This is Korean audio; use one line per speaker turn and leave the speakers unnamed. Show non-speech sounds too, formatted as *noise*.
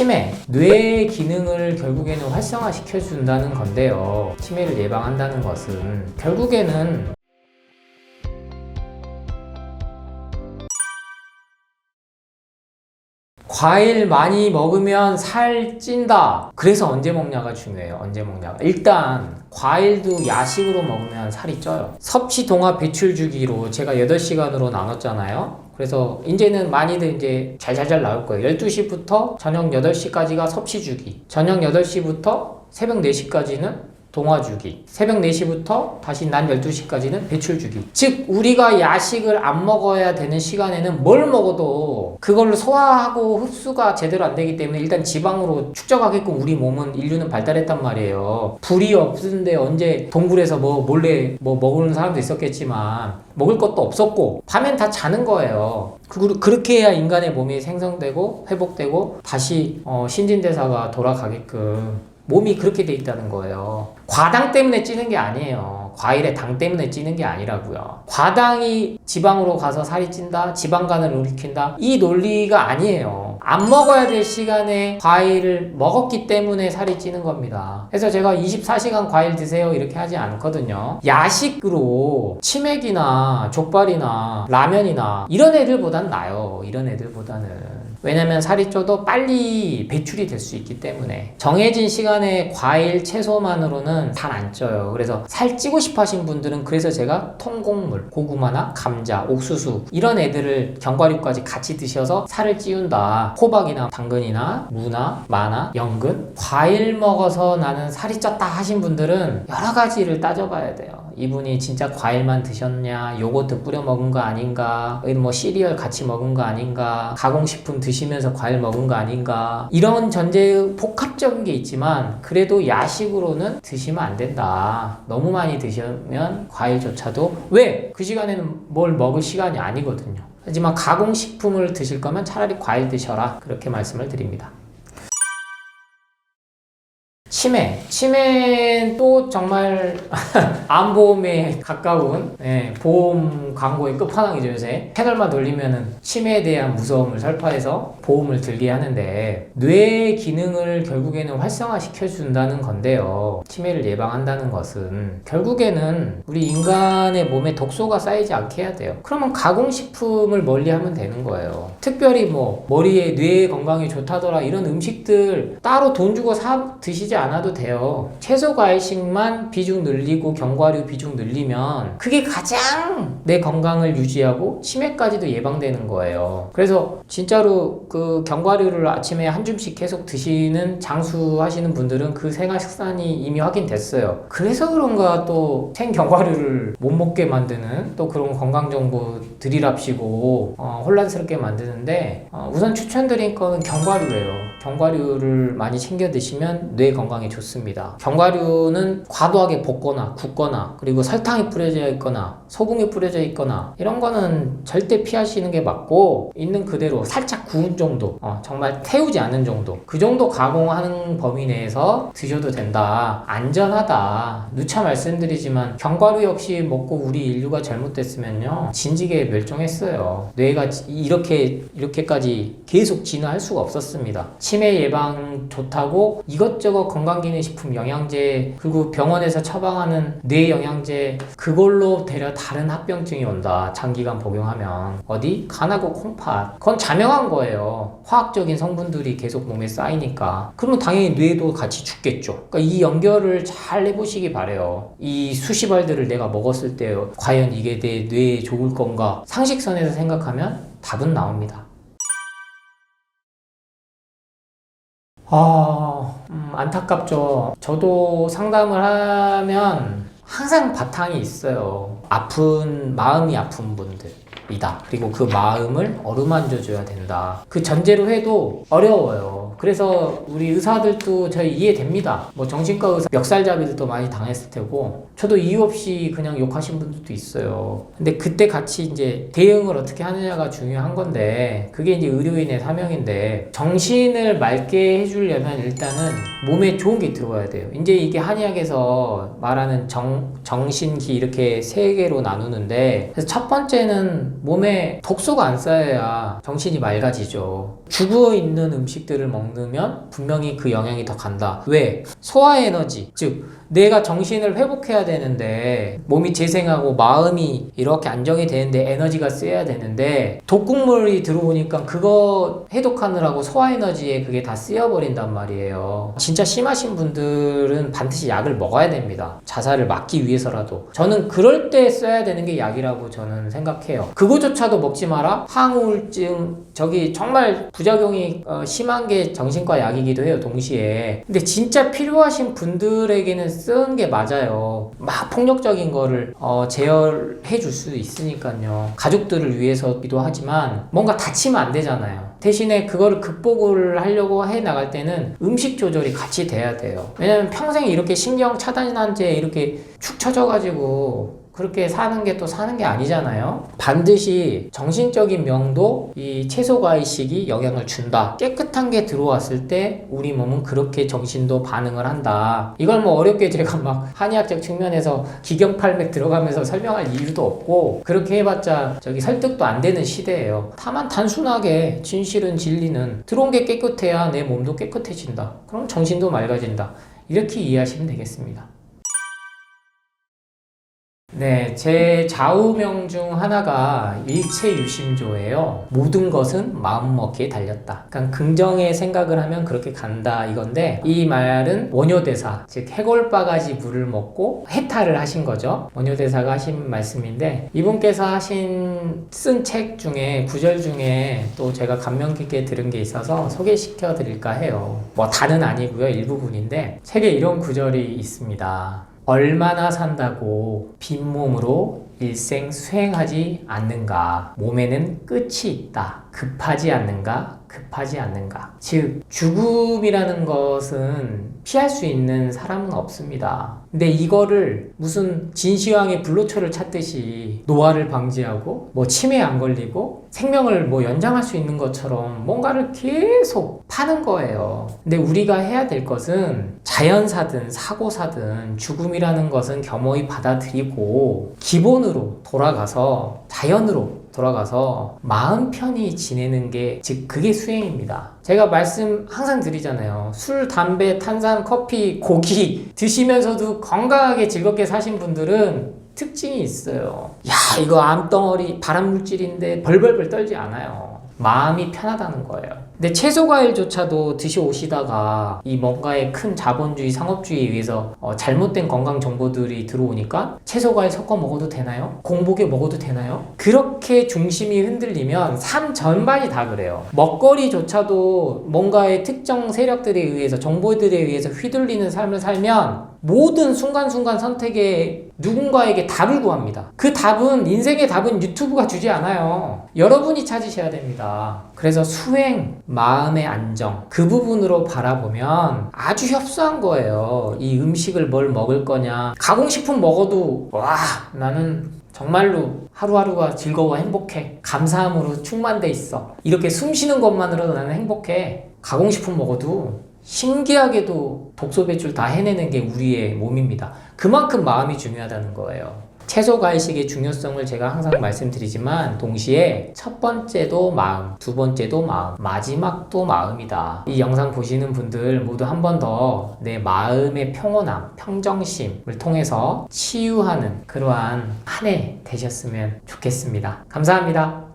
치매, 뇌 기능을 결국에는 활성화시켜 준다는 건데요. 치매를 예방한다는 것은 결국에는 과일 많이 먹으면 살 찐다. 그래서 언제 먹냐가 중요해요. 언제 먹냐가. 일단 과일도 야식으로 먹으면 살이 쪄요. 섭취 동화 배출 주기로 제가 8시간으로 나눴잖아요. 그래서 이제는 많이들 이제 잘잘잘 나올 거예요. 12시부터 저녁 8시까지가 섭취 주기. 저녁 8시부터 새벽 4시까지는 동화 주기. 새벽 4시부터 다시 낮 12시까지는 배출 주기. 즉, 우리가 야식을 안 먹어야 되는 시간에는 뭘 먹어도 그걸로 소화하고 흡수가 제대로 안 되기 때문에 일단 지방으로 축적하게끔 우리 몸은 인류는 발달했단 말이에요. 불이 없는데 언제 동굴에서 뭐 몰래 뭐 먹는 사람도 있었겠지만 먹을 것도 없었고 밤엔 다 자는 거예요. 그- 그렇게 해야 인간의 몸이 생성되고 회복되고 다시 어, 신진대사가 돌아가게끔 몸이 그렇게 돼 있다는 거예요. 과당 때문에 찌는 게 아니에요. 과일의 당 때문에 찌는 게 아니라고요. 과당이 지방으로 가서 살이 찐다, 지방간을 일으킨다. 이 논리가 아니에요. 안 먹어야 될 시간에 과일을 먹었기 때문에 살이 찌는 겁니다. 그래서 제가 24시간 과일 드세요 이렇게 하지 않거든요. 야식으로 치맥이나 족발이나 라면이나 이런 애들보단 나요. 이런 애들보다는. 왜냐면 살이 쪄도 빨리 배출이 될 수 있기 때문에 정해진 시간에 과일 채소만으로는 살안 쪄요 그래서 살 찌고 싶어 하신 분들은 그래서 제가 통곡물 고구마나 감자 옥수수 이런 애들을 견과류까지 같이 드셔서 살을 찌운다 호박이나 당근이나 무나 마나 연근 과일 먹어서 나는 살이 쪘다 하신 분들은 여러 가지를 따져봐야 돼요. 이분이 진짜 과일만 드셨냐 요거트 뿌려 먹은 거 아닌가 뭐 시리얼 같이 먹은 거 아닌가 가공식품 드시면서 과일 먹은 거 아닌가. 이런 전제 복합적인 게 있지만 그래도 야식으로는 드시면 안 된다. 너무 많이 드시면 과일조차도 왜? 그 시간에는 뭘 먹을 시간이 아니거든요 하지만 가공식품을 드실 거면 차라리 과일 드셔라. 그렇게 말씀을 드립니다 치매. 치매는 또 정말 *laughs* 암보험에 가까운 예, 보험 광고의 끝판왕이죠 요새. 채널만 돌리면은 치매에 대한 무서움을 설파해서 보험을 들게 하는데 뇌 기능을 결국에는 활성화시켜 준다는 건데요. 치매를 예방한다는 것은 결국에는 우리 인간의 몸에 독소가 쌓이지 않게 해야 돼요. 그러면 가공식품을 멀리 하면 되는 거예요. 특별히 뭐 머리에 뇌 건강에 좋다더라 이런 음식들 따로 돈 주고 사 드시지 않아도 돼요. 채소 과일식만 비중 늘리고 견과류 비중 늘리면 그게 가장 내 건강을 유지하고 치매까지도 예방되는 거예요. 그래서 진짜로 그 견과류를 아침에 한 줌씩 계속 드시는 장수 하시는 분들은 그 생활 식단이 이미 확인됐어요. 그래서 그런가 또 생견과류를 못 먹게 만드는 또 그런 건강 정보 들이랍시고 어, 혼란스럽게 만드는데 어, 우선 추천드린 거는 견과류예요. 견과류를 많이 챙겨 드시면 뇌 건강 에 좋습니다. 견과류는 과도하게 볶거나 굽거나 그리고 설탕이 뿌려져 있거나 소금이 뿌려져 있거나 이런 거는 절대 피하시는 게 맞고 있는 그대로 살짝 구운 정도 어, 정말 태우지 않은 정도 그 정도 가공하는 범위 내에서 드셔도 된다. 안전하다. 누차 말씀드리지만 견과류 역시 먹고 우리 인류가 잘못됐으면요 진지게 멸종했어요. 뇌가 이렇게 이렇게까지 계속 진화할 수가 없었습니다. 치매 예방 좋다고 이것저것 건강기능식품 영양제 그리고 병원에서 처방하는 뇌 영양제 그걸로 되려 다른 합병증이 온다 장기간 복용하면. 어디? 간하고 콩팥. 그건 자명한 거예요. 화학적인 성분들이 계속 몸에 쌓이니까. 그러면 당연히 뇌도 같이 죽겠죠. 그러니까 이 연결을 잘 해보시기 바래요. 이 수시발들을 내가 먹었을 때 과연 이게 내 뇌에 좋을 건가? 상식선에서 생각하면 답은 나옵니다 아, 음, 안타깝죠. 저도 상담을 하면 항상 바탕이 있어요. 아픈, 마음이 아픈 분들 이다. 그리고 그 마음을 어루만져 줘야 된다. 그 전제로 해도 어려워요. 그래서 우리 의사들도 저희 이해됩니다. 뭐 정신과 의사, 멱살잡이들도 많이 당했을 테고, 저도 이유 없이 그냥 욕하신 분들도 있어요. 근데 그때 같이 이제 대응을 어떻게 하느냐가 중요한 건데, 그게 이제 의료인의 사명인데, 정신을 맑게 해주려면 일단은 몸에 좋은 게 들어와야 돼요. 이제 이게 한의학에서 말하는 정, 정신기 이렇게 세 개로 나누는데, 첫 번째는 몸에 독소가 안 쌓여야 정신이 맑아지죠. 죽어 있는 음식들을 먹는 먹으면 분명히 그 영향이 더 간다. 왜? 소화 에너지, 즉 내가 정신을 회복해야 되는데 몸이 재생하고 마음이 이렇게 안정이 되는데 에너지가 쓰여야 되는데 독국물이 들어오니까 그거 해독하느라고 소화 에너지에 그게 다 쓰여버린단 말이에요. 진짜 심하신 분들은 반드시 약을 먹어야 됩니다. 자살을 막기 위해서라도. 저는 그럴 때 써야 되는 게 약이라고 저는 생각해요. 그거조차도 먹지 마라? 항우울증, 저기 정말 부작용이 어, 심한 게 정신과 약이기도 해요, 동시에. 근데 진짜 필요하신 분들에게는 쓰는 게 맞아요. 막 폭력적인 거를 어, 제어해 줄 수 있으니까요. 가족들을 위해서기도 하지만 뭔가 다치면 안 되잖아요. 대신에 그거를 극복을 하려고 해 나갈 때는 음식 조절이 같이 돼야 돼요. 왜냐면 평생 이렇게 신경 차단한제 이렇게 축 처져가지고 그렇게 사는 게 또 사는 게 아니잖아요. 반드시 정신적인 명도 이 채소 과일식이 영향을 준다. 깨끗한 게 들어왔을 때 우리 몸은 그렇게 정신도 반응을 한다. 이걸 뭐 어렵게 제가 막 한의학적 측면에서 기경팔맥 들어가면서 설명할 이유도 없고 그렇게 해봤자 저기 설득도 안 되는 시대예요. 다만 단순하게 진실 은 진리는 들어온 게 깨끗해야 내 몸도 깨끗해진다. 그럼 정신도 맑아진다. 이렇게 이해하시면 되겠습니다. 네, 제 좌우명 중 하나가 일체유심조예요. 모든 것은 마음먹기에 달렸다. 그러니까 긍정의 생각을 하면 그렇게 간다 이건데 이 말은 원효대사, 즉 해골바가지 물을 먹고 해탈을 하신 거죠. 원효대사가 하신 말씀인데 이분께서 하신 쓴 책 중에 구절 중에 또 제가 감명 깊게 들은 게 있어서 소개시켜 드릴까 해요. 뭐 다는 아니고요. 일부분인데 책에 이런 구절이 있습니다. 얼마나 산다고 빈몸으로 일생 수행하지 않는가? 몸에는 끝이 있다. 급하지 않는가? 급하지 않는가? 즉, 죽음이라는 것은 피할 수 있는 사람은 없습니다. 근데 이거를 무슨 진시황의 불로초를 찾듯이 노화를 방지하고 뭐 치매에 안 걸리고 생명을 뭐 연장할 수 있는 것처럼 뭔가를 계속 파는 거예요. 근데 우리가 해야 될 것은 자연사든 사고사든 죽음이라는 것은 겸허히 받아들이고 기본으로 돌아가서 자연으로 돌아가서 마음 편히 지내는 게 즉 그게 수행입니다. 제가 말씀 항상 드리잖아요. 술, 담배, 탄산, 커피, 고기 드시면서도 건강하게 즐겁게 사신 분들은 특징이 있어요. 야, 이거 암덩어리 발암 물질인데 벌벌벌 떨지 않아요. 마음이 편하다는 거예요. 근데 채소 과일조차도 드시 오시다가 이 뭔가의 큰 자본주의 상업주의에 의해서 어, 잘못된 건강 정보들이 들어오니까 채소 과일 섞어 먹어도 되나요? 공복에 먹어도 되나요? 그렇게 중심이 흔들리면 삶 전반이 다 그래요. 먹거리조차도 뭔가의 특정 세력들에 의해서 정보들에 의해서 휘둘리는 삶을 살면 모든 순간순간 선택에 누군가에게 답을 구합니다. 그 답은 인생의 답은 유튜브가 주지 않아요. 여러분이 찾으셔야 됩니다. 그래서 수행, 마음의 안정 그 부분으로 바라보면 아주 협소한 거예요. 이 음식을 뭘 먹을 거냐 가공식품 먹어도 와 나는 정말로 하루하루가 즐거워 행복해 감사함으로 충만돼 있어 이렇게 숨 쉬는 것만으로도 나는 행복해 가공식품 먹어도 신기하게도 독소 배출 다 해내는 게 우리의 몸입니다. 그만큼 마음이 중요하다는 거예요. 채소 과일식의 중요성을 제가 항상 말씀드리지만 동시에 첫 번째도 마음, 두 번째도 마음, 마지막도 마음이다. 이 영상 보시는 분들 모두 한 번 더 내 마음의 평온함, 평정심을 통해서 치유하는 그러한 한 해 되셨으면 좋겠습니다. 감사합니다.